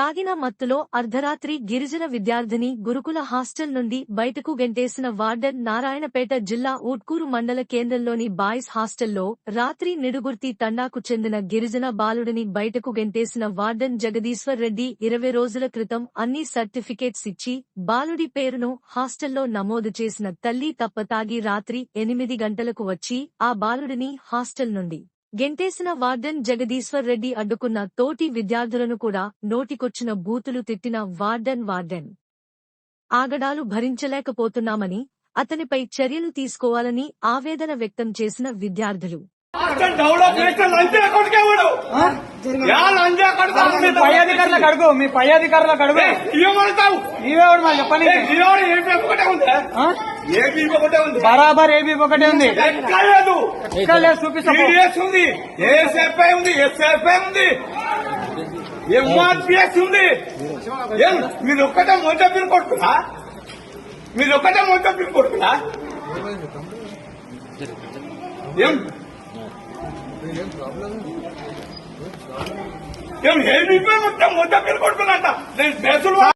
తాగిన మత్తులో అర్ధరాత్రి గిరిజన విద్యార్థిని గురుకుల హాస్టల్ నుండి బయటకు గెంటేసిన వార్డెన్ నారాయణపేట జిల్లా ఊట్కూరు మండల కేంద్రంలోని బాయ్స్ హాస్టల్లో రాత్రి నిడుగుర్తి తండాకు చెందిన గిరిజన బాలుడిని బయటకు గెంటేసిన వార్డెన్ జగదీశ్వర్ రెడ్డి ఇరవై రోజుల క్రితం అన్ని సర్టిఫికేట్స్ ఇచ్చి బాలుడి పేరును హాస్టల్లో నమోదు చేసిన తల్లి తప్పతాగి రాత్రి ఎనిమిది గంటలకు వచ్చి ఆ బాలుడిని హాస్టల్ నుండి గెంటేసిన వార్డెన్ జగదీశ్వర్ రెడ్డి అడ్డుకున్న తోటి విద్యార్థులను కూడా నోటికొచ్చిన బూతులు తిట్టిన వార్డెన్ వార్డెన్. ఆగడాలు భరించలేకపోతున్నామని అతనిపై చర్యలు తీసుకోవాలని ఆవేదన వ్యక్తం చేసిన విద్యార్థులు. మీ పై అధికారులకు అడుగు చెప్పండి. ఏపీ ఒకటే ఉంది. బరాబర్ ఏబీ ఒకటే ఉంది. ఎక్కలేదు చూపిస్తా ఉంది ఏఎస్ఎఫ్ఐ ఉంది ఎస్ఎఫ్ఐ ఉంది ఎంఆర్పిఎస్ ఉంది. మీరు ఒక్కటే మొదట పిన్ కొట్టుకున్నా? మీరు ఒక్కటే మొదట పిన్ కొట్టుకున్నా? ఏం? ఏం మొత్తం మొదట పిన్ కొట్టుకున్నట్ట నేను దేశంలో